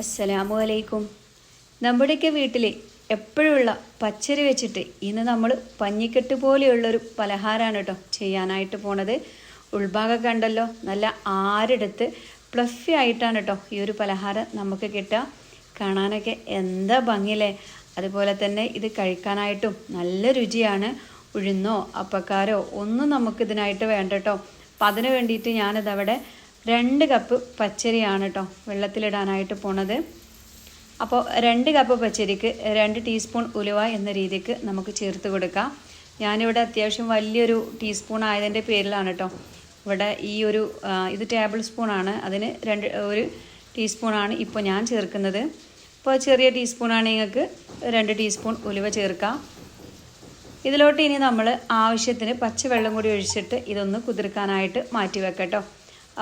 അസ്സലാമു അലൈക്കും. നമ്മുടെയൊക്കെ വീട്ടിൽ എപ്പോഴുള്ള പച്ചരി വെച്ചിട്ട് ഇന്ന് നമ്മൾ പഞ്ഞിക്കെട്ട് പോലെയുള്ളൊരു പലഹാരമാണ് കേട്ടോ ചെയ്യാനായിട്ട് പോണത്. ഉൾഭാഗം കണ്ടല്ലോ നല്ല ആരെടുത്ത് പ്ലഫി ആയിട്ടാണ് കേട്ടോ ഈ ഒരു പലഹാരം നമുക്ക് കിട്ടുക. കാണാനൊക്കെ എന്താ ഭംഗിയല്ലേ? അതുപോലെ തന്നെ ഇത് കഴിക്കാനായിട്ടും നല്ല രുചിയാണ്. ഉഴുന്നോ അപ്പക്കാരോ ഒന്നും നമുക്കിതിനായിട്ട് വേണ്ട കേട്ടോ അപ്പം അതിന് വേണ്ടിയിട്ട് ഞാനിതവിടെ രണ്ട് കപ്പ് പച്ചരിയാണ് കേട്ടോ വെള്ളത്തിലിടാനായിട്ട് പോണത്. അപ്പോൾ രണ്ട് കപ്പ് പച്ചരിക്ക് രണ്ട് ടീസ്പൂൺ ഉലുവ എന്ന രീതിക്ക് നമുക്ക് ചേർത്ത് കൊടുക്കാം. ഞാനിവിടെ അത്യാവശ്യം വലിയൊരു ടീസ്പൂൺ ആയതിന്റെ പേരിലാണ് കേട്ടോ ഇവിടെ ഈ ഒരു ഇത് ടേബിൾ സ്പൂണാണ് അതിന് രണ്ട് ഒരു ടീസ്പൂണാണ് ഇപ്പോൾ ഞാൻ ചേർക്കുന്നത്. ഇപ്പോൾ ചെറിയ ടീസ്പൂണാണ് നിങ്ങൾക്ക് രണ്ട് ടീസ്പൂൺ ഉലുവ ചേർക്കാം. ഇതിലോട്ട് ഇനി നമ്മൾ ആവശ്യത്തിന് പച്ചവെള്ളം കൂടി ഒഴിച്ചിട്ട് ഇതൊന്ന് കുതിർക്കാനായിട്ട് മാറ്റി വെക്കട്ടോ.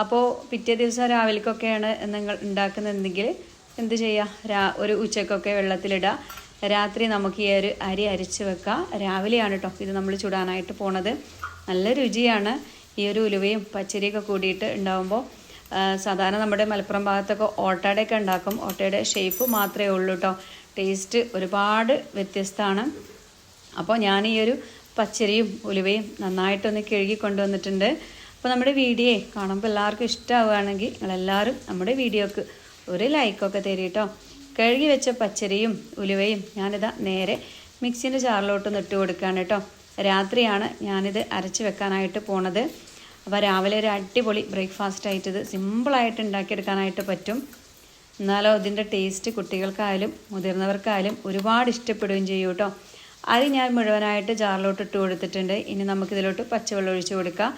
അപ്പോൾ പിറ്റേ ദിവസം രാവിലേക്കൊക്കെയാണ് നിങ്ങൾ ഉണ്ടാക്കുന്നതെങ്കിൽ എന്ത് ചെയ്യുക രാ ഒരു ഉച്ചക്കൊക്കെ വെള്ളത്തിലിടുക രാത്രി നമുക്ക് ഈ ഒരു അരി അരിച്ച് വെക്കാം. രാവിലെയാണ് കേട്ടോ ഇത് നമ്മൾ ചുടാനായിട്ട് പോണത്. നല്ല രുചിയാണ്. ഈ ഒരു ഉലുവയും പച്ചരിയൊക്കെ കൂടിയിട്ട് ഉണ്ടാകുമ്പോൾ സാധാരണ നമ്മുടെ മലപ്പുറം ഭാഗത്തൊക്കെ ഓട്ടയുടെയൊക്കെ ഉണ്ടാക്കും. ഓട്ടയുടെ ഷേപ്പ് മാത്രമേ ഉള്ളൂ കേട്ടോ ടേസ്റ്റ് ഒരുപാട് വ്യത്യസ്തമാണ് അപ്പോൾ ഞാൻ ഈ ഒരു പച്ചരിയും ഉലുവയും നന്നായിട്ടൊന്ന് കഴുകി കൊണ്ടുവന്നിട്ടുണ്ട്. അപ്പോൾ നമ്മുടെ വീഡിയോ കാണുമ്പോൾ എല്ലാവർക്കും ഇഷ്ടമാവുകയാണെങ്കിൽ നിങ്ങളെല്ലാവരും നമ്മുടെ വീഡിയോക്ക് ഒരു ലൈക്കൊക്കെ തരും കഴുകി വെച്ച പച്ചരിയും ഉലുവയും ഞാനിതാ നേരെ മിക്സിന്റെ ചാറിലോട്ട് ഇട്ട് കൊടുക്കുകയാണ് കേട്ടോ. രാത്രിയാണ് ഞാനിത് അരച്ച് വെക്കാനായിട്ട് പോണത്. അപ്പോൾ രാവിലെ ഒരു അടിപൊളി ബ്രേക്ക്ഫാസ്റ്റ് ആയിട്ട് ഇത് സിമ്പിളായിട്ട് ഉണ്ടാക്കിയെടുക്കാനായിട്ട് പറ്റും. എന്നാലോ ഇതിന്റെ ടേസ്റ്റ് കുട്ടികൾക്കായാലും മുതിർന്നവർക്കായാലും ഒരുപാട് ഇഷ്ടപ്പെടുകയും ചെയ്യും കേട്ടോ. അരി ഞാൻ മുഴുവനായിട്ട് ജാറിലോട്ട് ഇട്ട് കൊടുത്തിട്ടുണ്ട്. ഇനി നമുക്കിതിലോട്ട് പച്ചവെള്ളം ഒഴിച്ച് കൊടുക്കാം.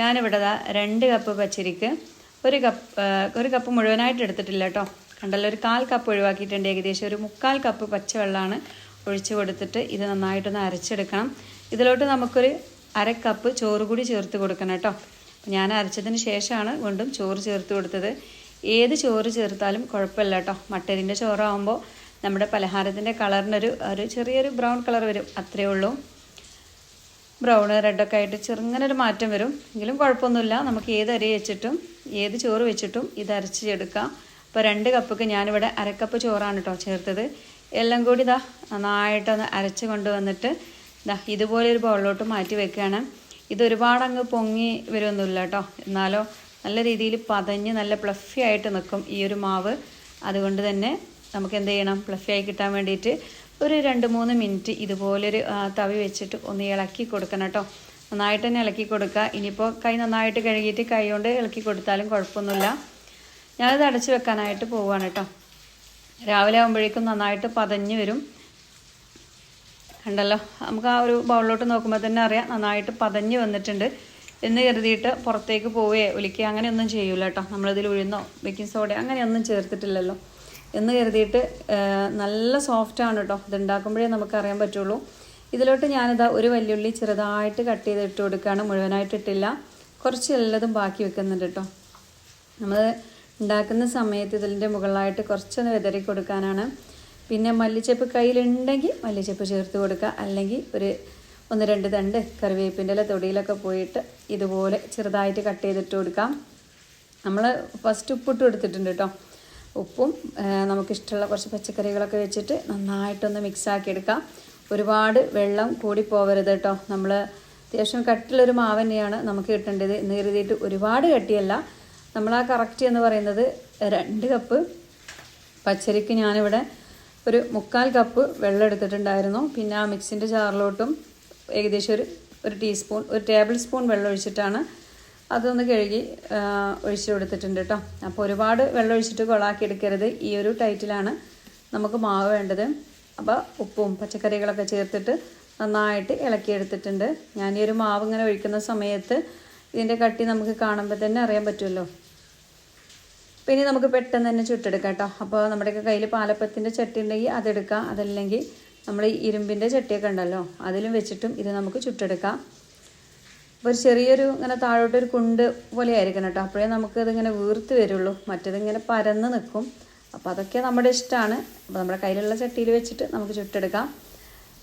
ഞാനിവിടെ രണ്ട് കപ്പ് പച്ചരിക്ക് ഒരു കപ്പ് ഒരു കപ്പ് മുഴുവനായിട്ട് എടുത്തിട്ടില്ല കേട്ടോ കണ്ടല്ലോ ഒരു കാൽ കപ്പ് ഒഴിവാക്കിയിട്ടുണ്ട്. ഏകദേശം ഒരു മുക്കാൽ കപ്പ് പച്ചവെള്ളമാണ് ഒഴിച്ചു കൊടുത്തിട്ട് ഇത് നന്നായിട്ടൊന്ന് അരച്ചെടുക്കണം. ഇതിലോട്ട് നമുക്കൊരു അര കപ്പ് ചോറ് കൂടി ചേർത്ത് കൊടുക്കണം കേട്ടോ ഞാൻ അരച്ചതിന് ശേഷമാണ് വീണ്ടും ചോറ് ചേർത്ത് കൊടുത്തത്. ഏത് ചോറ് ചേർത്താലും കുഴപ്പമില്ല കേട്ടോ മട്ടരിന്റെ ചോറാകുമ്പോൾ നമ്മുടെ പലഹാരത്തിന്റെ കളറിനൊരു ഒരു ചെറിയൊരു ബ്രൗൺ കളർ വരും. അത്രയേ ഉള്ളൂ. ബ്രൗൺ റെഡൊക്കെ ആയിട്ട് ചെറുങ്ങനെ ഒരു മാറ്റം വരും. എങ്കിലും കുഴപ്പമൊന്നുമില്ല. നമുക്ക് ഏത് അരി വെച്ചിട്ടും ഏത് ചോറ് വെച്ചിട്ടും ഇത് അരച്ചെടുക്കാം അപ്പോൾ രണ്ട് കപ്പൊക്കെ ഞാനിവിടെ അരക്കപ്പ് ചോറാണ് കേട്ടോ ചേർത്തത്. എല്ലാം കൂടി ഇതാ നന്നായിട്ടൊന്ന് അരച്ച് കൊണ്ടുവന്നിട്ട് ഇതാ ഇതുപോലെ ഒരു ബൗളിലോട്ട് മാറ്റി വെക്കുകയാണ്. ഇത് ഒരുപാട് അങ്ങ് പൊങ്ങി വരുമൊന്നുമില്ല കേട്ടോ എന്നാലോ നല്ല രീതിയിൽ പതഞ്ഞ് നല്ല പ്ലഫി ആയിട്ട് നിൽക്കും ഈ ഒരു മാവ്. അതുകൊണ്ട് തന്നെ നമുക്ക് എന്ത് ചെയ്യണം? പ്ലഫി ആയി കിട്ടാൻ വേണ്ടിയിട്ട് ഒരു രണ്ട് മൂന്ന് മിനിറ്റ് ഇതുപോലൊരു തവി വെച്ചിട്ട് ഒന്ന് ഇളക്കി കൊടുക്കണം കേട്ടോ. നന്നായിട്ട് തന്നെ ഇളക്കി കൊടുക്കുക. ഇനിയിപ്പോൾ കൈ നന്നായിട്ട് കഴുകിയിട്ട് കൈ കൊണ്ട് ഇളക്കി കൊടുത്താലും കുഴപ്പമൊന്നുമില്ല. ഞാനത് അടച്ചു വെക്കാനായിട്ട് പോവുകയാണ് കേട്ടോ. രാവിലെ ആകുമ്പോഴേക്കും നന്നായിട്ട് പതഞ്ഞ് വരും. കണ്ടല്ലോ? നമുക്ക് ആ ഒരു ബൗളിലോട്ട് നോക്കുമ്പോൾ തന്നെ അറിയാം നന്നായിട്ട് പതഞ്ഞ് വന്നിട്ടുണ്ട്. എന്ന് കരുതിയിട്ട് പുറത്തേക്ക് പോവുകയോ ഒലിക്കുകയോ അങ്ങനെയൊന്നും ചെയ്യൂല കേട്ടോ. നമ്മളിതിൽ ഉഴുന്നോ ബേക്കിംഗ് സോഡ അങ്ങനെയൊന്നും ചേർത്തിട്ടില്ലല്ലോ. എന്ന് കരുതിയിട്ട് നല്ല സോഫ്റ്റാണ് കേട്ടോ ഇത് ഉണ്ടാക്കുമ്പോഴേ നമുക്ക് അറിയാൻ പറ്റുള്ളൂ. ഇതിലോട്ട് ഞാനിതാ ഒരു വല്യുള്ളി ചെറുതായിട്ട് കട്ട് ചെയ്ത് ഇട്ട് കൊടുക്കുകയാണ് മുഴുവനായിട്ട് ഇട്ടില്ല. കുറച്ച് എല്ലാതും ബാക്കി വെക്കുന്നുണ്ട് കേട്ടോ നമ്മൾ ഉണ്ടാക്കുന്ന സമയത്ത് ഇതിന്റെ മുകളിലായിട്ട് കുറച്ചൊന്ന് വിതറി കൊടുക്കാനാണ്. പിന്നെ മല്ലിച്ചപ്പ് കയ്യിലുണ്ടെങ്കിൽ മല്ലിച്ചപ്പ് ചേർത്ത് കൊടുക്കുക. അല്ലെങ്കിൽ ഒരു ഒന്ന് രണ്ട് തണ്ട് കറിവേപ്പിന്റെ ഇല തൊടിയിലൊക്കെ പോയിട്ട് ഇതുപോലെ ചെറുതായിട്ട് കട്ട് ചെയ്തിട്ട് കൊടുക്കാം. നമ്മൾ ഫസ്റ്റ് ഉപ്പിട്ട് കൊടുത്തിട്ടുണ്ട് കേട്ടോ ഉപ്പും നമുക്കിഷ്ടമുള്ള കുറച്ച് പച്ചക്കറികളൊക്കെ വെച്ചിട്ട് നന്നായിട്ടൊന്ന് മിക്സാക്കി എടുക്കാം ഒരുപാട് വെള്ളം കൂടി പോവരുത് കേട്ടോ. നമ്മൾ അത്യാവശ്യം കട്ടിലൊരു മാവ് തന്നെയാണ് നമുക്ക് കിട്ടേണ്ടത്. എന്ന് കരുതിയിട്ട് ഒരുപാട് കട്ടിയല്ല. നമ്മൾ ആ കറക്റ്റ് എന്ന് പറയുന്നത് രണ്ട് കപ്പ് പച്ചരിക്ക് ഞാനിവിടെ ഒരു മുക്കാൽ കപ്പ് വെള്ളം എടുത്തിട്ടുണ്ടായിരുന്നു. പിന്നെ ആ മിക്സിന്റെ ചാറിലോട്ടും ഏകദേശം ഒരു ഒരു ടീസ്പൂൺ ഒരു ടേബിൾ സ്പൂൺ വെള്ളം ഒഴിച്ചിട്ടാണ് അതൊന്ന് കഴുകി ഒഴിച്ചു കൊടുത്തിട്ടുണ്ട് കേട്ടോ അപ്പോൾ ഒരുപാട് വെള്ളം ഒഴിച്ചിട്ട് കൊളാക്കി എടുക്കരുത് ഈ ഒരു ടൈറ്റിലാണ് നമുക്ക് മാവ് വേണ്ടത്. അപ്പോൾ ഉപ്പും പച്ചക്കറികളൊക്കെ ചേർത്തിട്ട് നന്നായിട്ട് ഇളക്കിയെടുത്തിട്ടുണ്ട്. ഞാൻ ഈ ഒരു മാവ് ഇങ്ങനെ ഒഴിക്കുന്ന സമയത്ത് ഇതിന്റെ കട്ടി നമുക്ക് കാണുമ്പോൾ തന്നെ അറിയാൻ പറ്റുമല്ലോ. പിന്നെ നമുക്ക് പെട്ടെന്ന് തന്നെ ചുട്ടെടുക്കാം കേട്ടോ അപ്പോൾ നമ്മുടെയൊക്കെ കയ്യിൽ പാലപ്പത്തിന്റെ ചട്ടി ഉണ്ടെങ്കിൽ അതെടുക്കാം. അതല്ലെങ്കിൽ നമ്മൾ ഇരുമ്പിന്റെ ചട്ടിയൊക്കെ ഉണ്ടല്ലോ അതിലും വെച്ചിട്ടും ഇത് നമുക്ക് ചുട്ടെടുക്കാം. ഒരു ചെറിയൊരു ഇങ്ങനെ താഴോട്ട് ഒരു കുണ്ട് പോലെ ആയിരിക്കണം കേട്ടോ. അപ്പോഴേ നമുക്ക് ഇതിങ്ങനെ വീർത്ത് വരുള്ളൂ. മറ്റതിങ്ങനെ പരന്ന് നിൽക്കും. അപ്പോൾ അതൊക്കെ നമ്മുടെ ഇഷ്ടമാണ്. അപ്പോൾ നമ്മുടെ കയ്യിലുള്ള ചട്ടിയിൽ വെച്ചിട്ട് നമുക്ക് ചുട്ടെടുക്കാം.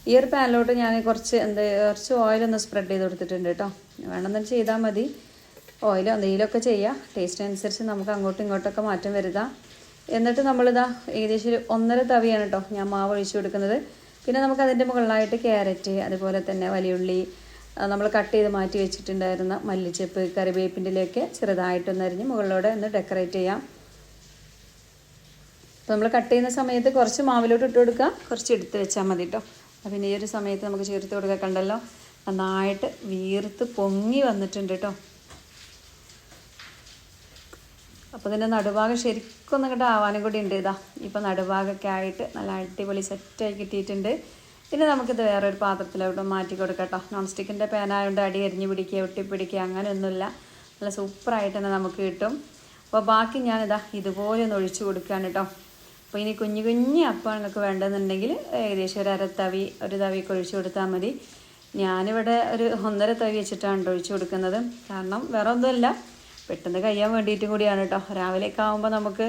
ഈ ഒരു പാനിലോട്ട് ഞാൻ കുറച്ച് എന്താ കുറച്ച് ഓയിലൊന്ന് സ്പ്രെഡ് ചെയ്ത് കൊടുത്തിട്ടുണ്ട് കേട്ടോ. വേണമെന്ന് ചെയ്താൽ മതി. ഓയിലോ നെയ്യിലൊക്കെ ചെയ്യുക. ടേസ്റ്റ് അനുസരിച്ച് നമുക്ക് അങ്ങോട്ടും ഇങ്ങോട്ടൊക്കെ മാറ്റം വരുത്താം എന്നിട്ട് നമ്മളിതാ ഏകദേശം ഒരു ഒന്നര തവിയാണ് കേട്ടോ ഞാൻ മാവ് ഒഴിച്ചു കൊടുക്കുന്നത്. പിന്നെ നമുക്ക് അതിന്റെ മുകളിലായിട്ട് ക്യാരറ്റ് അതുപോലെ തന്നെ വലിയുള്ളി നമ്മൾ കട്ട് ചെയ്ത് മാറ്റി വെച്ചിട്ടുണ്ടായിരുന്ന മല്ലിച്ചപ്പ് ചെറുതായിട്ടൊന്ന് അരിഞ്ഞ് മുകളിലൂടെ ഒന്ന് ഡെക്കറേറ്റ് ചെയ്യാം. അപ്പോൾ നമ്മൾ കട്ട് ചെയ്യുന്ന സമയത്ത് കുറച്ച് മാവിലോട്ട് ഇട്ട് കൊടുക്കുക കുറച്ച് എടുത്ത് വെച്ചാൽ മതി കേട്ടോ അപ്പം ഈ ഒരു സമയത്ത് നമുക്ക് ചേർത്ത് കൊടുക്കുക കണ്ടല്ലോ നന്നായിട്ട് വീർത്ത് പൊങ്ങി വന്നിട്ടുണ്ട് കേട്ടോ അപ്പോൾ ഇതിന്റെ നടുഭാഗം ശരിക്കും ഒന്ന് കിട്ടാൻ ആവാനും കൂടി ഉണ്ട് ഇതാ. ഇപ്പോൾ നടുഭാഗമൊക്കെ ആയിട്ട് നല്ല അടിപൊളി സെറ്റായി കിട്ടിയിട്ടുണ്ട്. ഇനി നമുക്കിത് വേറൊരു പാത്രത്തിലോട്ട് മാറ്റി കൊടുക്കാം നോൺ സ്റ്റിക്കിന്റെ പാനായതുകൊണ്ട് അടി എരിഞ്ഞ് പിടിക്കുക ഒട്ടിപ്പിടിക്കുക അങ്ങനെയൊന്നുമില്ല. നല്ല സൂപ്പറായിട്ട് തന്നെ നമുക്ക് കിട്ടും. അപ്പോൾ ബാക്കി ഞാനിതാ ഇതുപോലെ ഒന്ന് ഒഴിച്ചു കൊടുക്കുകയാണ് കേട്ടോ. അപ്പോൾ ഇനി കുഞ്ഞു കുഞ്ഞു അപ്പം നിങ്ങൾക്ക് വേണ്ടെന്നുണ്ടെങ്കിൽ ഏകദേശം ഒരു അര തവി ഒരു തവിയൊക്കെ ഒഴിച്ചു കൊടുത്താൽ മതി. ഞാനിവിടെ ഒരു ഒന്നര തവി വെച്ചിട്ടാണ് ഒഴിച്ചു കൊടുക്കുന്നത്. കാരണം വേറെ ഒന്നുമല്ല പെട്ടെന്ന് കഴിയാൻ വേണ്ടിയിട്ടും കൂടിയാണ് കേട്ടോ. രാവിലെയൊക്കെ ആകുമ്പോൾ നമുക്ക്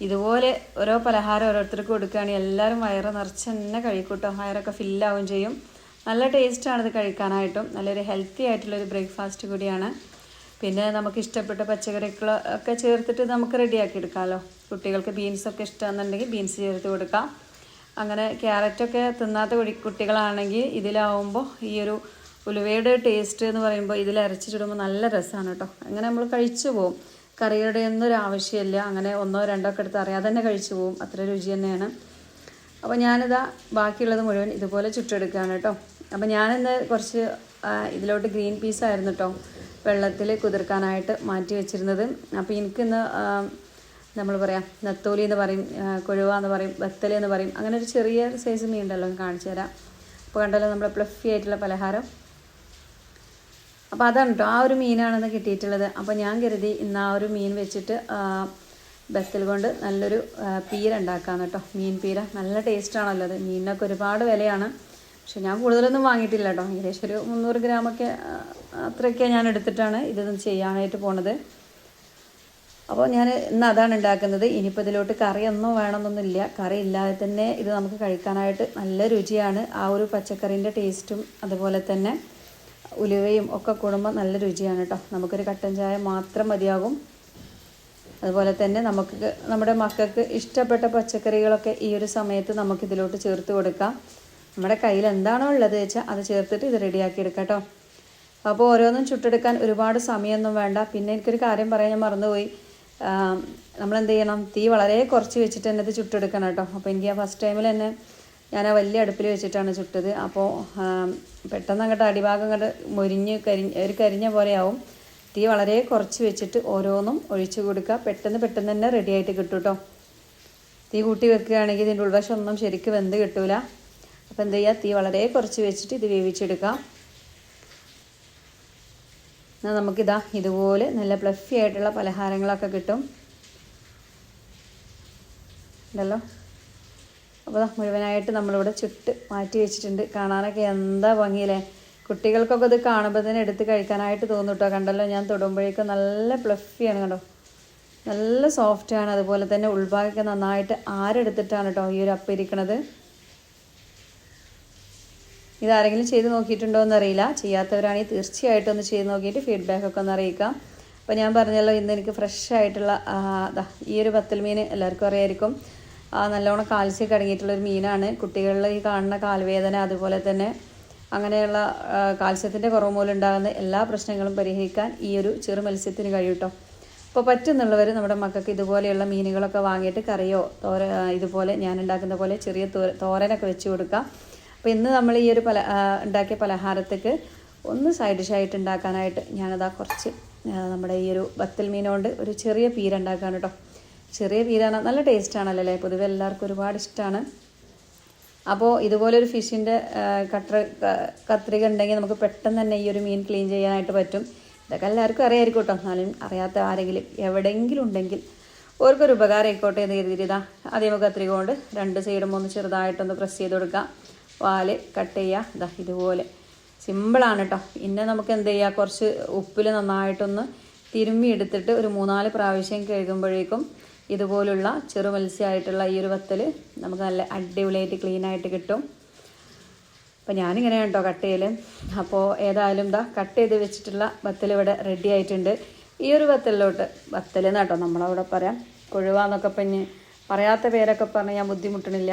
ഇതുപോലെ ഓരോ പലഹാരം ഓരോരുത്തർക്ക് കൊടുക്കുകയാണെങ്കിൽ എല്ലാവരും വയറ് നിറച്ച് തന്നെ കഴിക്കൂട്ടോ. കേട്ടോ വയറൊക്കെ ഫില്ലാവും ചെയ്യും. നല്ല ടേസ്റ്റാണ് ഇത് കഴിക്കാനായിട്ടും. നല്ലൊരു ഹെൽത്തി ആയിട്ടുള്ളൊരു ബ്രേക്ക്ഫാസ്റ്റ് കൂടിയാണ്. പിന്നെ നമുക്ക് ഇഷ്ടപ്പെട്ട പച്ചക്കറികൾ ഒക്കെ ചേർത്തിട്ട് നമുക്ക് റെഡിയാക്കി എടുക്കാമല്ലോ കുട്ടികൾക്ക് ബീൻസൊക്കെ ഇഷ്ടമാണെന്നുണ്ടെങ്കിൽ ബീൻസ് ചേർത്ത് കൊടുക്കാം. അങ്ങനെ ക്യാരറ്റൊക്കെ തിന്നാത്ത കുടി- കുട്ടികളാണെങ്കിൽ ഇതിലാവുമ്പോൾ ഈ ഒരു ഉലുവയുടെ ടേസ്റ്റ് എന്ന് പറയുമ്പോൾ ഇതിൽ അരച്ചിടുമ്പോൾ നല്ല രസമാണ് കേട്ടോ. അങ്ങനെ നമ്മൾ കഴിച്ചു പോകും കറിയുടെ ഒന്നും ഒരു ആവശ്യമില്ല. അങ്ങനെ ഒന്നോ രണ്ടോ ഒക്കെ എടുത്ത് അറിയാതെ തന്നെ കഴിച്ചു പോകും അത്ര രുചി തന്നെയാണ്. അപ്പോൾ ഞാനിതാ ബാക്കിയുള്ളത് മുഴുവൻ ഇതുപോലെ ചുട്ടെടുക്കുകയാണ് കേട്ടോ. അപ്പോൾ ഞാനിന്ന് കുറച്ച് ഇതിലോട്ട് ഗ്രീൻ പീസ് ആയിരുന്നു കേട്ടോ വെള്ളത്തിൽ കുതിർക്കാനായിട്ട് മാറ്റി വെച്ചിരുന്നത്. അപ്പോൾ എനിക്കിന്ന് നമ്മൾ പറയാം നത്തോലി എന്ന് പറയും കൊഴുവ എന്ന് പറയും ബത്തലി എന്ന് പറയും അങ്ങനെ ഒരു ചെറിയ സൈസ് മീൻ ഉണ്ടല്ലോ കാണിച്ചു തരാം. അപ്പോൾ കണ്ടല്ലോ നമ്മുടെ പ്ലഫി ആയിട്ടുള്ള പലഹാരം. അപ്പോൾ അതാണ് കേട്ടോ ആ ഒരു മീനാണെന്ന് കിട്ടിയിട്ടുള്ളത്. അപ്പോൾ ഞാൻ കരുതി ഇന്ന് ആ ഒരു മീൻ വെച്ചിട്ട് ബസ്സിൽ കൊണ്ട് നല്ലൊരു പീര ഉണ്ടാക്കാം കേട്ടോ മീൻ പീര. നല്ല ടേസ്റ്റാണല്ലോ അത്. മീനിനൊക്കെ ഒരുപാട് വിലയാണ്. പക്ഷെ ഞാൻ കൂടുതലൊന്നും വാങ്ങിയിട്ടില്ല കേട്ടോ ഏകദേശം ഒരു മുന്നൂറ് ഗ്രാമൊക്കെ അത്രയൊക്കെ ഞാൻ എടുത്തിട്ടാണ് ഇതൊന്നും ചെയ്യാനായിട്ട് പോണത്. അപ്പോൾ ഞാൻ ഇന്ന് അതാണ് ഉണ്ടാക്കുന്നത്. ഇനിയിപ്പോൾ ഇതിലോട്ട് കറിയൊന്നും വേണമെന്നൊന്നുമില്ല. കറി ഇല്ലാതെ തന്നെ ഇത് നമുക്ക് കഴിക്കാനായിട്ട് നല്ല രുചിയാണ്. ആ ഒരു പച്ചക്കറീന്റെ ടേസ്റ്റും അതുപോലെ തന്നെ ഉലുവയും ഒക്കെ കൂടുമ്പോൾ നല്ല രുചിയാണ് കേട്ടോ നമുക്കൊരു കട്ടൻ ചായ മാത്രം മതിയാകും. അതുപോലെ തന്നെ നമുക്ക് നമ്മുടെ മക്കൾക്ക് ഇഷ്ടപ്പെട്ട പച്ചക്കറികളൊക്കെ ഈ ഒരു സമയത്ത് നമുക്കിതിലോട്ട് ചേർത്ത് കൊടുക്കാം. നമ്മുടെ കയ്യിൽ എന്താണോ ഉള്ളത് വെച്ചാൽ അത് ചേർത്തിട്ട് ഇത് റെഡിയാക്കി എടുക്കാം കേട്ടോ അപ്പോൾ ഓരോന്നും ചുട്ടെടുക്കാൻ ഒരുപാട് സമയമൊന്നും വേണ്ട. പിന്നെ എനിക്കൊരു കാര്യം പറയാൻ ഞാൻ മറന്നുപോയി. നമ്മൾ എന്ത് ചെയ്യണം തീ വളരെ കുറച്ച് വെച്ചിട്ട് തന്നെ ഇത് ചുട്ടെടുക്കണം കേട്ടോ അപ്പോൾ എനിക്ക് ആ ഫസ്റ്റ് ടൈമിൽ തന്നെ ഞാൻ ആ വലിയ അടുപ്പിൽ വെച്ചിട്ടാണ് ചുട്ടത്. അപ്പോൾ പെട്ടെന്ന് അങ്ങോട്ട് അടിഭാഗം അങ്ങോട്ട് മൊരിഞ്ഞ് കരിഞ്ഞ് ഒരു കരിഞ്ഞ പോലെയാവും. തീ വളരെ കുറച്ച് വെച്ചിട്ട് ഓരോന്നും ഒഴിച്ചു കൊടുക്കുക. പെട്ടെന്ന് പെട്ടെന്ന് തന്നെ റെഡി ആയിട്ട് കിട്ടും കേട്ടോ തീ കൂട്ടി വെക്കുകയാണെങ്കിൽ ഇതിന്റെ ഉൾവശം ഒന്നും ശരിക്കും വെന്ത് കിട്ടൂല. അപ്പോൾ എന്ത് ചെയ്യുക തീ വളരെ കുറച്ച് വെച്ചിട്ട് ഇത് വേവിച്ചെടുക്കാം എന്നാൽ നമുക്കിതാ ഇതുപോലെ നല്ല പ്ലഫി ആയിട്ടുള്ള പലഹാരങ്ങളൊക്കെ കിട്ടും. ഉണ്ടല്ലോ? അപ്പോൾ മുഴുവനായിട്ട് നമ്മളിവിടെ ചുട്ട് മാറ്റി വെച്ചിട്ടുണ്ട്. കാണാനൊക്കെ എന്താ ഭംഗിയില്ലേ? കുട്ടികൾക്കൊക്കെ ഇത് കാണുമ്പോൾ തന്നെ എടുത്ത് കഴിക്കാനായിട്ട് തോന്നും കേട്ടോ കണ്ടല്ലോ ഞാൻ തൊടുമ്പോഴേക്കും നല്ല പ്ലഫിയാണ് കണ്ടോ? നല്ല സോഫ്റ്റാണ് അതുപോലെ തന്നെ ഉൾഭാഗമൊക്കെ നന്നായിട്ട് ആരെടുത്തിട്ടാണ് കേട്ടോ ഈ ഒരു അപ്പം ഇരിക്കണത്? ഇതാരെങ്കിലും ചെയ്ത് നോക്കിയിട്ടുണ്ടോ എന്നറിയില്ല. ചെയ്യാത്തവരാണെങ്കിൽ തീർച്ചയായിട്ടും ഒന്ന് ചെയ്ത് നോക്കിയിട്ട് ഫീഡ്ബാക്ക് ഒക്കെ ഒന്ന് അറിയിക്കാം. അപ്പോൾ ഞാൻ പറഞ്ഞല്ലോ ഇന്ന് എനിക്ക് ഫ്രഷ് ആയിട്ടുള്ള ഈ ഒരു പത്തൽ മീൻ എല്ലാവർക്കും അറിയായിരിക്കും. നല്ലോണം കാൽസ്യം അടങ്ങിയിട്ടുള്ള ഒരു മീനാണ്. കുട്ടികളിൽ ഈ കാണുന്ന കാൽവേദന അതുപോലെ തന്നെ അങ്ങനെയുള്ള കാൽസ്യത്തിന്റെ കുറവ് മൂലം ഉണ്ടാകുന്ന എല്ലാ പ്രശ്നങ്ങളും പരിഹരിക്കാൻ ഈ ഒരു ചെറു മത്സ്യത്തിന് കഴിയും കേട്ടോ അപ്പോൾ പറ്റുന്നുള്ളവർ നമ്മുടെ മക്കൾക്ക് ഇതുപോലെയുള്ള മീനുകളൊക്കെ വാങ്ങിയിട്ട് കറിയോ തോര ഇതുപോലെ ഞാൻ ഉണ്ടാക്കുന്ന പോലെ ചെറിയ തോര- തോരനൊക്കെ വെച്ച് കൊടുക്കുക അപ്പോൾ ഇന്ന് നമ്മൾ ഈ ഒരു പല ഉണ്ടാക്കിയ പലഹാരത്തേക്ക് ഒന്ന് സൈഡ് ഡിഷായിട്ട് ഉണ്ടാക്കാനായിട്ട് ഞാനതാ കുറച്ച് നമ്മുടെ ഈ ഒരു ബത്തൽ മീനുകൊണ്ട് ഒരു ചെറിയ പീര ഉണ്ടാക്കുകയാണ് കേട്ടോ. ചെറിയ വീരാണ് നല്ല ടേസ്റ്റാണല്ലോ അല്ലേ? പൊതുവെ എല്ലാവർക്കും ഒരുപാട് ഇഷ്ടമാണ് അപ്പോൾ ഇതുപോലൊരു ഫിഷിന്റെ കട്ടർ കത്രിക ഉണ്ടെങ്കിൽ നമുക്ക് പെട്ടെന്ന് തന്നെ ഈ ഒരു മീൻ ക്ലീൻ ചെയ്യാനായിട്ട് പറ്റും. ഇതൊക്കെ എല്ലാവർക്കും അറിയായിരിക്കും കേട്ടോ. എന്നാലും അറിയാത്ത ആരെങ്കിലും എവിടെയെങ്കിലും ഉണ്ടെങ്കിൽ ഓർക്കൊരു ഉപകാരം ആയിക്കോട്ടെ എന്ന് കരുതിയിട്ട് ഇതാ അതേ കത്രിക കൊണ്ട് രണ്ട് സൈഡും ഒന്ന് ചെറുതായിട്ടൊന്ന് പ്രസ് ചെയ്ത് കൊടുക്കാം വാൽ കട്ട് ചെയ്യുക. ഇതാ ഇതുപോലെ. സിമ്പിളാണ് കേട്ടോ. പിന്നെ നമുക്ക് എന്ത് ചെയ്യുക? കുറച്ച് ഉപ്പിൽ നന്നായിട്ടൊന്ന് തിരുമ്മി എടുത്തിട്ട് ഒരു മൂന്നാൽ പ്രാവശ്യം കഴുകുമ്പോഴേക്കും ഇതുപോലുള്ള ചെറു മത്സ്യമായിട്ടുള്ള ഈ ഒരു വത്തൽ നമുക്ക് നല്ല അടിപൊളിയായിട്ട് ക്ലീൻ ആയിട്ട് കിട്ടും. അപ്പോൾ ഞാനിങ്ങനെയാണ് കേട്ടോ കട്ട് ചെയ്യൽ അപ്പോൾ ഏതായാലും ദാ കട്ട് ചെയ്ത് വെച്ചിട്ടുള്ള വത്തൽ ഇവിടെ റെഡി ആയിട്ടുണ്ട്. ഈ ഒരു വത്തലിലോട്ട് വത്തൽ എന്നാട്ടോ നമ്മളവിടെ പറയാം. കൊഴുവ എന്നൊക്കെ പറയാത്ത പേരൊക്കെ പറഞ്ഞ് ഞാൻ ബുദ്ധിമുട്ടണില്ല.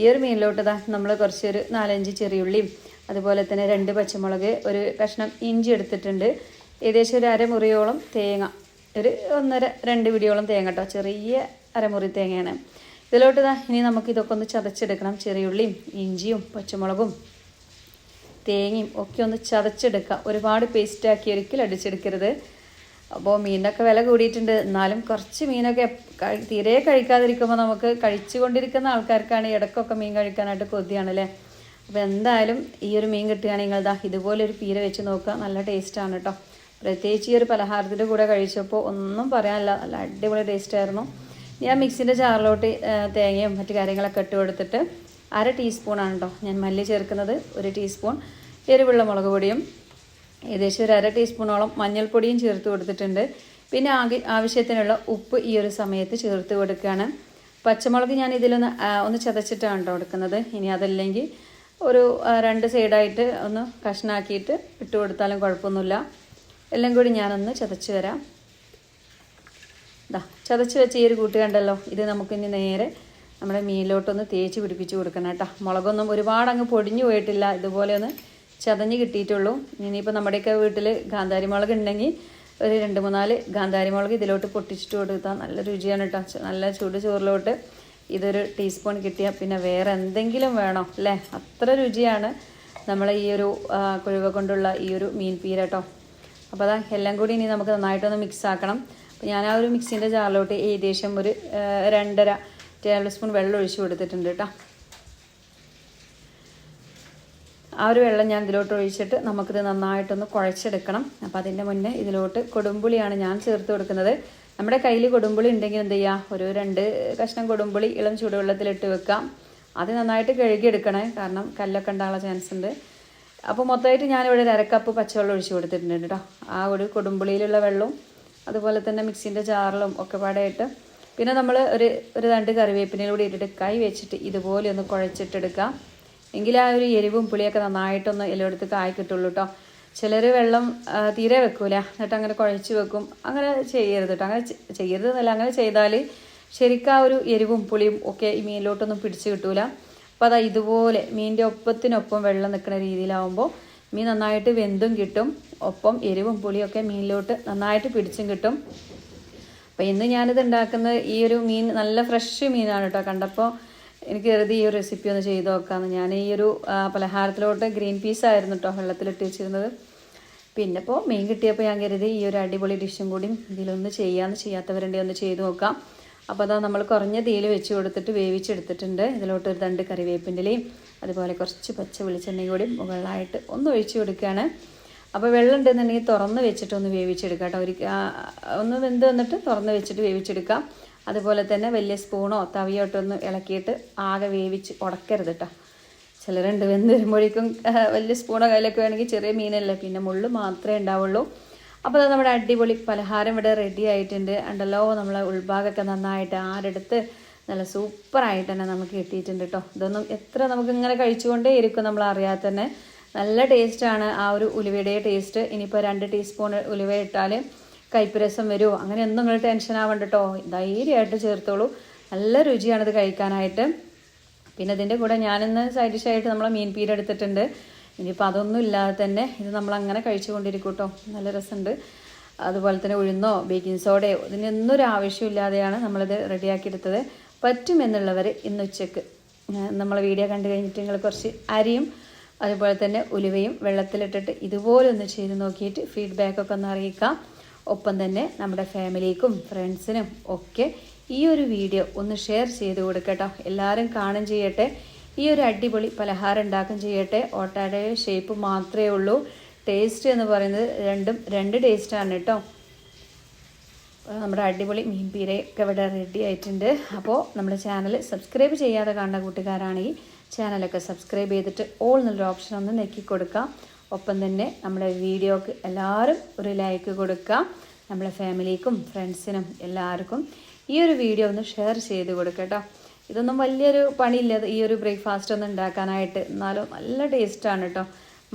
ഈ ഒരു മീനിലോട്ട് ഇതാ നമ്മൾ കുറച്ചൊരു നാലഞ്ച് ചെറിയുള്ളിയും അതുപോലെ തന്നെ രണ്ട് പച്ചമുളക് ഒരു കഷ്ണം ഇഞ്ചി എടുത്തിട്ടുണ്ട്. ഏകദേശം ഒരു അരമുറിയോളം തേങ്ങ ഒരു ഒന്നര രണ്ട് പിടിയോളം തേങ്ങ കേട്ടോ ചെറിയ അരമുറി തേങ്ങയാണ്. ഇതിലോട്ട് ഇതാ ഇനി നമുക്ക് ഇതൊക്കെ ഒന്ന് ചതച്ചെടുക്കണം. ചെറിയുള്ളിയും ഇഞ്ചിയും പച്ചമുളകും തേങ്ങയും ഒക്കെ ഒന്ന് ചതച്ചെടുക്കുക ഒരുപാട് പേസ്റ്റാക്കി ഒരിക്കലും അടിച്ചെടുക്കരുത്. അപ്പോൾ മീനൊക്കെ വില കൂടിയിട്ടുണ്ട്. എന്നാലും കുറച്ച് മീനൊക്കെ തീരെ കഴിക്കാതിരിക്കുമ്പോൾ നമുക്ക് കഴിച്ചു കൊണ്ടിരിക്കുന്ന ആൾക്കാർക്കാണ് ഇടയ്ക്കൊക്കെ മീൻ കഴിക്കാനായിട്ട് കൊതിയാണല്ലേ അപ്പോൾ എന്തായാലും ഈ ഒരു മീൻ കിട്ടുകയാണെങ്കിൽ ഇതാ ഇതുപോലെ ഒരു പീര വെച്ച് നോക്കുക. നല്ല ടേസ്റ്റാണ് കേട്ടോ പ്രത്യേകിച്ച് ഈ ഒരു പലഹാരത്തിന്റെ കൂടെ കഴിച്ചപ്പോൾ ഒന്നും പറയാനില്ല. നല്ല അടിപൊളി ടേസ്റ്റ് ആയിരുന്നു. ഞാൻ മിക്സിന്റെ ചാറിലോട്ട് തേങ്ങയും മറ്റു കാര്യങ്ങളൊക്കെ ഇട്ട് കൊടുത്തിട്ട് അര ടീസ്പൂണാണ് കേട്ടോ ഞാൻ മല്ലി ചേർക്കുന്നത്. ഒരു ടീസ്പൂൺ എരിവുള്ള മുളക് പൊടിയും ഏകദേശം ഒരു അര ടീസ്പൂണോളം മഞ്ഞൾപ്പൊടിയും ചേർത്ത് കൊടുത്തിട്ടുണ്ട്. പിന്നെ ആകെ ആവശ്യത്തിനുള്ള ഉപ്പ് ഈ ഒരു സമയത്ത് ചേർത്ത് കൊടുക്കുകയാണ്. പച്ചമുളക് ഞാൻ ഇതിലൊന്ന് ഒന്ന് ചതച്ചിട്ടാണ് കേട്ടോ എടുക്കുന്നത്. ഇനി അതല്ലെങ്കിൽ ഒരു രണ്ട് സൈഡായിട്ട് ഒന്ന് കഷ്ണാക്കിയിട്ട് ഇട്ട് കൊടുത്താലും കുഴപ്പമൊന്നുമില്ല. എല്ലാം കൂടി ഞാനൊന്ന് ചതച്ച് വരാം ഇതാ ചതച്ച് വെച്ച ഈ ഒരു കൂട്ട് കണ്ടല്ലോ? ഇത് നമുക്കിനി നേരെ നമ്മുടെ മീനിലോട്ടൊന്ന് തേച്ച് പിടിപ്പിച്ച് കൊടുക്കണം കേട്ടോ. മുളകൊന്നും ഒരുപാട് അങ്ങ് പൊടിഞ്ഞു പോയിട്ടില്ല. ഇതുപോലെ ഒന്ന് ചതഞ്ഞ് കിട്ടിയിട്ടുള്ളൂ. ഇനിയിപ്പോൾ നമ്മുടെയൊക്കെ വീട്ടിൽ ഗാന്ധാരി മുളക് ഉണ്ടെങ്കിൽ ഒരു രണ്ട് മൂന്നാൽ ഗാന്ധാരി മുളക് ഇതിലോട്ട് പൊട്ടിച്ചിട്ട് കൊടുത്താൽ നല്ല രുചിയാണ് കേട്ടോ. നല്ല ചൂട് ചോറിലോട്ട് ഇതൊരു ടീസ്പൂൺ കിട്ടിയാൽ പിന്നെ വേറെ എന്തെങ്കിലും വേണോ അല്ലേ? അത്ര രുചിയാണ് നമ്മളെ ഈ ഒരു കുഴിവ കൊണ്ടുള്ള ഈ ഒരു മീൻ പീര കേട്ടോ. അപ്പോൾ അതാ എല്ലാം കൂടി ഇനി നമുക്ക് നന്നായിട്ടൊന്ന് മിക്സ് ആക്കണം. അപ്പോൾ ഞാൻ ആ ഒരു മിക്സിന്റെ ജാറിലോട്ട് ഏകദേശം ഒരു രണ്ടര ടേബിൾ സ്പൂൺ വെള്ളം ഒഴിച്ച് കൊടുത്തിട്ടുണ്ട് കേട്ടോ. ആ ഒരു വെള്ളം ഞാൻ ഇതിലോട്ട് ഒഴിച്ചിട്ട് നമുക്കിത് നന്നായിട്ടൊന്ന് കുഴച്ചെടുക്കണം. അപ്പോൾ അതിന്റെ മുന്നേ ഇതിലോട്ട് കൊടുമ്പുളിയാണ് ഞാൻ ചേർത്ത് കൊടുക്കുന്നത്. നമ്മുടെ കയ്യിൽ കൊടുമ്പുളി ഉണ്ടെങ്കിൽ എന്ത് ചെയ്യുക ഒരു രണ്ട് കഷ്ണം കൊടുമ്പുളി ഇളം ചൂടുവെള്ളത്തിലിട്ട് വെക്കാം. അത് നന്നായിട്ട് കഴുകിയെടുക്കണേ കാരണം കല്ലൊക്കെ ഉണ്ടാകാനുള്ള ചാൻസ് ഉണ്ട്. അപ്പോൾ മൊത്തമായിട്ട് ഞാനിവിടെ ഒരു അരക്കപ്പ് പച്ചവെള്ളം ഒഴിച്ച് കൊടുത്തിട്ടുണ്ട് കേട്ടോ ആ ഒരു കൊടുമ്പുളിയിലുള്ള വെള്ളവും അതുപോലെ തന്നെ മിക്സിന്റെ ചാറിലും ഒക്കെ പാടായിട്ട് പിന്നെ നമ്മൾ ഒരു ഒരു രണ്ട് കറിവേപ്പിനയിലൂടെ ഇട്ടിട്ട് കൈ വെച്ചിട്ട് ഇതുപോലെ ഒന്ന് കുഴച്ചിട്ടെടുക്കാം. എങ്കിൽ ആ ഒരു എരിവും പുളിയൊക്കെ നന്നായിട്ടൊന്ന് എല്ലായിടത്ത് കായ് കിട്ടുള്ളൂ കേട്ടോ ചിലർ വെള്ളം തീരെ വെക്കൂല. എന്നിട്ട് അങ്ങനെ കുഴച്ച് വെക്കും. അങ്ങനെ ചെയ്യരുത് കേട്ടോ അങ്ങനെ ചെയ്യരുത് എന്നല്ല. അങ്ങനെ ചെയ്താൽ ശരിക്കും ആ ഒരു എരിവും പുളിയും ഒക്കെ ഈ മീനിലോട്ടൊന്നും പിടിച്ച് കിട്ടൂല. അപ്പോൾ അതാ ഇതുപോലെ മീനിന്റെ ഒപ്പത്തിനൊപ്പം വെള്ളം നിൽക്കുന്ന രീതിയിലാവുമ്പോൾ മീൻ നന്നായിട്ട് വെന്തും കിട്ടും. ഒപ്പം എരിവും പുളിയൊക്കെ മീനിലോട്ട് നന്നായിട്ട് പിടിച്ചും കിട്ടും. അപ്പോൾ ഇന്ന് ഞാനിത് ഉണ്ടാക്കുന്നത് ഈ ഒരു മീൻ നല്ല ഫ്രഷ് മീനാണ് കേട്ടോ കണ്ടപ്പോൾ എനിക്ക് കരുതി ഈ ഒരു റെസിപ്പി ഒന്ന് ചെയ്ത് നോക്കാമെന്ന് ഞാൻ ഈ ഒരു പലഹാരത്തിലോട്ട് ഗ്രീൻ പീസ് ആയിരുന്നു കേട്ടോ വെള്ളത്തിലിട്ട് വെച്ചിരുന്നത് പിന്നെ ഇപ്പോൾ മീൻ കിട്ടിയപ്പോൾ ഞാൻ കരുതി ഈ ഒരു അടിപൊളി ഡിഷും കൂടി ഇതിലൊന്ന് ചെയ്യാമെന്ന് ചെയ്യാത്തവരുണ്ടെങ്കിൽ ഒന്ന് ചെയ്ത് നോക്കാം. അപ്പോൾ അതാ നമ്മൾ കുറഞ്ഞ തീയിൽ വെച്ച് കൊടുത്തിട്ട് വേവിച്ചെടുത്തിട്ടുണ്ട്. ഇതിലോട്ട് ഒരു രണ്ട് കറിവേപ്പിന്റെലയും അതുപോലെ കുറച്ച് പച്ച വെളിച്ചെണ്ണയും കൂടി മുകളിലായിട്ട് ഒന്ന് ഒഴിച്ചു കൊടുക്കുകയാണ്. അപ്പോൾ വെള്ളം ഉണ്ടെന്നുണ്ടെങ്കിൽ തുറന്ന് വെച്ചിട്ട് ഒന്ന് വേവിച്ചെടുക്കാം കേട്ടോ. ഒരു ഒന്ന് വെന്ത് വന്നിട്ട് തുറന്ന് വെച്ചിട്ട് വേവിച്ചെടുക്കാം. അതുപോലെ തന്നെ വലിയ സ്പൂണോ തവിയോ ഒന്ന് ഇളക്കിയിട്ട് ആകെ വേവിച്ച് ഉടക്കരുത് കേട്ടോ. ചിലരുണ്ട് വെന്ത് വരുമ്പോഴേക്കും വലിയ സ്പൂണോ കയ്യിലൊക്കെ വേണമെങ്കിൽ ചെറിയ മീനല്ലേ പിന്നെ മുള്ളു മാത്രമേ ഉണ്ടാവുള്ളൂ. അപ്പോൾ അത് നമ്മുടെ അടിപൊളി പലഹാരം ഇവിടെ റെഡി ആയിട്ടുണ്ട്. ഉണ്ടല്ലോ നമ്മളെ ഉൾഭാഗമൊക്കെ നന്നായിട്ട് ആരെടുത്ത് നല്ല സൂപ്പറായിട്ട് തന്നെ നമുക്ക് കിട്ടിയിട്ടുണ്ട് കേട്ടോ ഇതൊന്നും എത്ര നമുക്ക് ഇങ്ങനെ കഴിച്ചുകൊണ്ടേ ഇരിക്കും നമ്മൾ അറിയാതെ തന്നെ. നല്ല ടേസ്റ്റാണ് ആ ഒരു ഉലുവയുടെ ടേസ്റ്റ് ഇനിയിപ്പോൾ രണ്ട് ടീസ്പൂൺ ഉലുവ ഇട്ടാൽ കയ്പ്പ് വരുമോ അങ്ങനെ ഒന്നും നിങ്ങൾ ടെൻഷൻ ആവണ്ട കേട്ടോ ധൈര്യമായിട്ട് ചേർത്തോളൂ. നല്ല രുചിയാണിത് കഴിക്കാനായിട്ട്. പിന്നെ ഇതിന്റെ കൂടെ ഞാനിന്ന് സൈഡ് ഡിഷായിട്ട് നമ്മളെ മീൻ പീര എടുത്തിട്ടുണ്ട് ഇനിയിപ്പോൾ അതൊന്നും ഇല്ലാതെ തന്നെ ഇത് നമ്മൾ അങ്ങനെ കഴിച്ചുകൊണ്ടിരിക്കും കേട്ടോ നല്ല രസമുണ്ട്. അതുപോലെ തന്നെ ഉഴുന്നോ ബേക്കിംഗ് സോഡയോ ഇതിനൊന്നും ഒരു ആവശ്യമില്ലാതെയാണ് നമ്മളിത് റെഡിയാക്കിയെടുത്തത്. പറ്റുമെന്നുള്ളവർ ഇന്ന് ഉച്ചയ്ക്ക്. നമ്മൾ വീഡിയോ കണ്ടു കഴിഞ്ഞിട്ട് നിങ്ങൾ കുറച്ച് അരിയും അതുപോലെ തന്നെ ഉലുവയും വെള്ളത്തിലിട്ടിട്ട് ഇതുപോലെ ഒന്ന് ചെയ്ത് നോക്കിയിട്ട് ഫീഡ്ബാക്കൊക്കെ ഒന്ന് അറിയിക്കാം. ഒപ്പം തന്നെ നമ്മുടെ ഫാമിലിക്കും ഫ്രണ്ട്സിനും ഒക്കെ ഈ ഒരു വീഡിയോ ഒന്ന് ഷെയർ ചെയ്ത് കൊടുക്കട്ടോ. എല്ലാവരും കാണും ചെയ്യട്ടെ. ഈ ഒരു അടിപൊളി പലഹാരം ഉണ്ടാക്കാൻ ചെയ്യട്ടെ. ഓട്ടയുടെ ഷേപ്പ് മാത്രമേ ഉള്ളൂ. ടേസ്റ്റ് എന്ന് പറയുന്നത് രണ്ടും രണ്ട് ടേസ്റ്റാണ് കേട്ടോ. നമ്മുടെ അടിപൊളി മീൻ പീരയൊക്കെ ഇവിടെ റെഡി ആയിട്ടുണ്ട്. അപ്പോൾ നമ്മുടെ ചാനൽ സബ്സ്ക്രൈബ് ചെയ്യാതെ കാണുന്ന കൂട്ടുകാരാണെങ്കിൽ ചാനലൊക്കെ സബ്സ്ക്രൈബ് ചെയ്തിട്ട് ഓൾ എന്നുള്ളൊരു ഓപ്ഷൻ ഒന്ന് നെക്കി കൊടുക്കാം. ഒപ്പം തന്നെ നമ്മുടെ വീഡിയോക്ക് എല്ലാവരും ഒരു ലൈക്ക് കൊടുക്കാം. നമ്മുടെ ഫാമിലിക്കും ഫ്രണ്ട്സിനും എല്ലാവർക്കും ഈ ഒരു വീഡിയോ ഒന്ന് ഷെയർ ചെയ്ത് കൊടുക്കട്ടോ ഇതൊന്നും വലിയൊരു പണിയില്ല. ഈ ഒരു ബ്രേക്ക്ഫാസ്റ്റ് ഒന്നും ഉണ്ടാക്കാനായിട്ട്. എന്നാലും നല്ല ടേസ്റ്റാണ് കേട്ടോ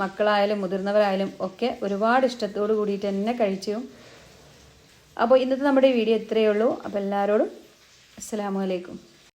മക്കളായാലും മുതിർന്നവരായാലും ഒക്കെ ഒരുപാട് ഇഷ്ടത്തോടു കൂടിയിട്ട് തന്നെ കഴിച്ചു. അപ്പോൾ ഇന്നത്തെ നമ്മുടെ വീഡിയോ ഇത്രയേ ഉള്ളൂ. അപ്പോൾ എല്ലാവരോടും അസ്സലാമു അലൈക്കും.